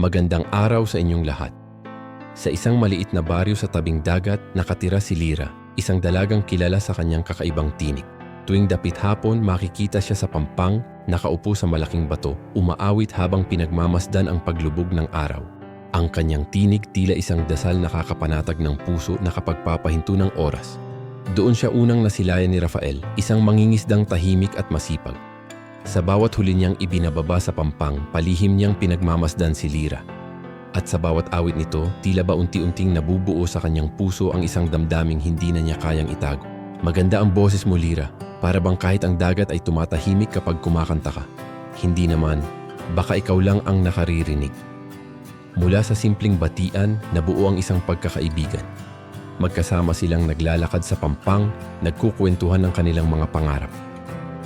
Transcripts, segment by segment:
Magandang araw sa inyong lahat. Sa isang maliit na baryo sa tabing dagat, nakatira si Lira, isang dalagang kilala sa kanyang kakaibang tinig. Tuwing dapit hapon, makikita siya sa pampang, nakaupo sa malaking bato, umaawit habang pinagmamasdan ang paglubog ng araw. Ang kanyang tinig tila isang dasal nakakapanatag ng puso na kapagpapahinto ng oras. Doon siya unang nasilayan ni Rafael, isang mangingisdang tahimik at masipag. Sa bawat huli niyang ibinababa sa pampang, palihim niyang pinagmamasdan si Lira. At sa bawat awit nito, tila ba unti-unting nabubuo sa kanyang puso ang isang damdaming hindi na niya kayang itago. Maganda ang boses mo, Lira. Para bang kahit ang dagat ay tumatahimik kapag kumakanta ka. Hindi naman, baka ikaw lang ang nakaririnig. Mula sa simpleng batian, nabuo ang isang pagkakaibigan. Magkasama silang naglalakad sa pampang, nagkukwentuhan ng kanilang mga pangarap.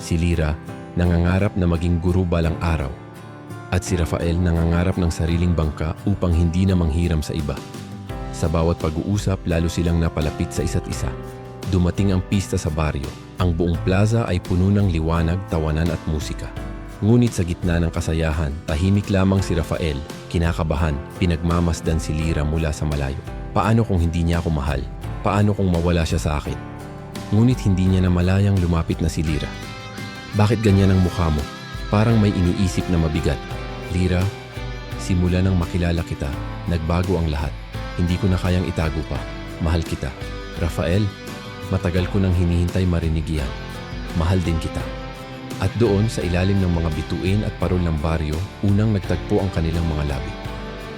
Si Lira, nangangarap na maging guru balang araw. At si Rafael nangangarap ng sariling bangka upang hindi na manghiram sa iba. Sa bawat pag-uusap, lalo silang napalapit sa isa't isa. Dumating ang pista sa baryo. Ang buong plaza ay puno ng liwanag, tawanan at musika. Ngunit sa gitna ng kasayahan, tahimik lamang si Rafael, kinakabahan, pinagmamasdan si Lira mula sa malayo. Paano kung hindi niya ako mahal? Paano kung mawala siya sa akin? Ngunit hindi niya na malayang lumapit na si Lira. Bakit ganyan ang mukha mo? Parang may iniisip na mabigat. Lira, simula nang makilala kita, nagbago ang lahat. Hindi ko na kayang itago pa. Mahal kita. Rafael, matagal ko nang hinihintay marinig yan. Mahal din kita. At doon sa ilalim ng mga bituin at parol ng baryo, unang nagtagpo ang kanilang mga labi.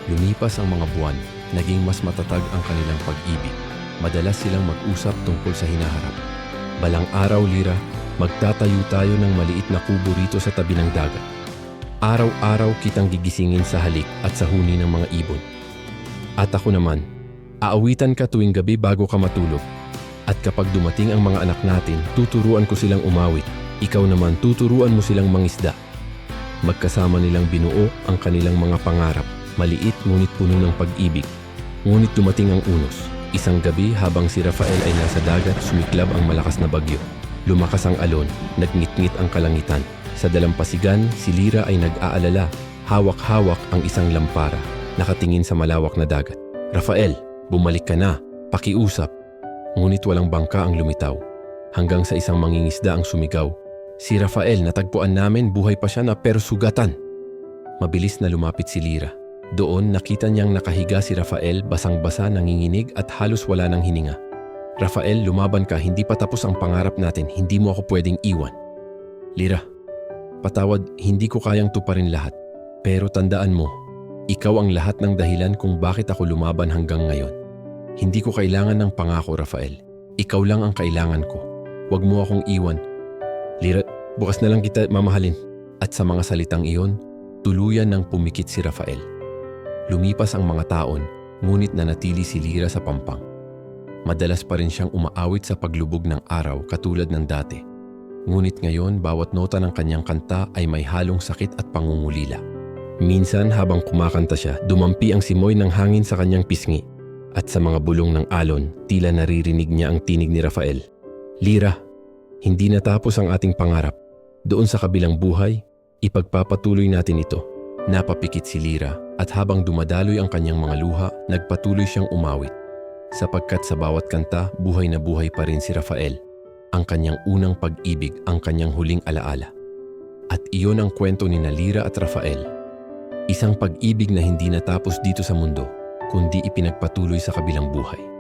Lumipas ang mga buwan, naging mas matatag ang kanilang pag-ibig. Madalas silang mag-usap tungkol sa hinaharap. Balang araw, Lira, magtatayo tayo ng maliit na kubo rito sa tabi ng dagat. Araw-araw kitang gigisingin sa halik at sa huni ng mga ibon. At ako naman, aawitan ka tuwing gabi bago ka matulog. At kapag dumating ang mga anak natin, tuturuan ko silang umawit. Ikaw naman tuturuan mo silang mangisda. Magkasama nilang binuo ang kanilang mga pangarap, maliit ngunit puno ng pag-ibig. Ngunit dumating ang unos. Isang gabi habang si Rafael ay nasa dagat, sumiklab ang malakas na bagyo. Lumakas ang alon, nagngit-ngit ang kalangitan. Sa dalampasigan, si Lira ay nag-aalala. Hawak-hawak ang isang lampara, nakatingin sa malawak na dagat. Rafael, bumalik ka na, pakiusap. Ngunit walang bangka ang lumitaw. Hanggang sa isang mangingisda ang sumigaw. Si Rafael natagpuan namin buhay pa siya na pero sugatan. Mabilis na lumapit si Lira. Doon nakita niyang nakahiga si Rafael basang-basa nanginginig at halos wala ng hininga. Rafael, lumaban ka, hindi pa tapos ang pangarap natin, hindi mo ako pwedeng iwan. Lira, patawad, hindi ko kayang tuparin lahat. Pero tandaan mo, ikaw ang lahat ng dahilan kung bakit ako lumaban hanggang ngayon. Hindi ko kailangan ng pangako, Rafael. Ikaw lang ang kailangan ko. Huwag mo akong iwan. Lira, bukas na lang kita mamahalin. At sa mga salitang iyon, tuluyan ng pumikit si Rafael. Lumipas ang mga taon, ngunit nanatili si Lira sa pampang. Madalas pa rin siyang umaawit sa paglubog ng araw katulad ng dati. Ngunit ngayon, bawat nota ng kanyang kanta ay may halong sakit at pangungulila. Minsan habang kumakanta siya, dumampi ang simoy ng hangin sa kanyang pisngi. At sa mga bulong ng alon, tila naririnig niya ang tinig ni Rafael. Lira, hindi natapos ang ating pangarap. Doon sa kabilang buhay, ipagpapatuloy natin ito. Napapikit si Lira at habang dumadaloy ang kanyang mga luha, nagpatuloy siyang umawit. Sapagkat sa bawat kanta, buhay na buhay pa rin si Rafael. Ang kanyang unang pag-ibig, ang kanyang huling alaala. At iyon ang kwento ni Nalira at Rafael. Isang pag-ibig na hindi natapos dito sa mundo, kundi ipinagpatuloy sa kabilang buhay.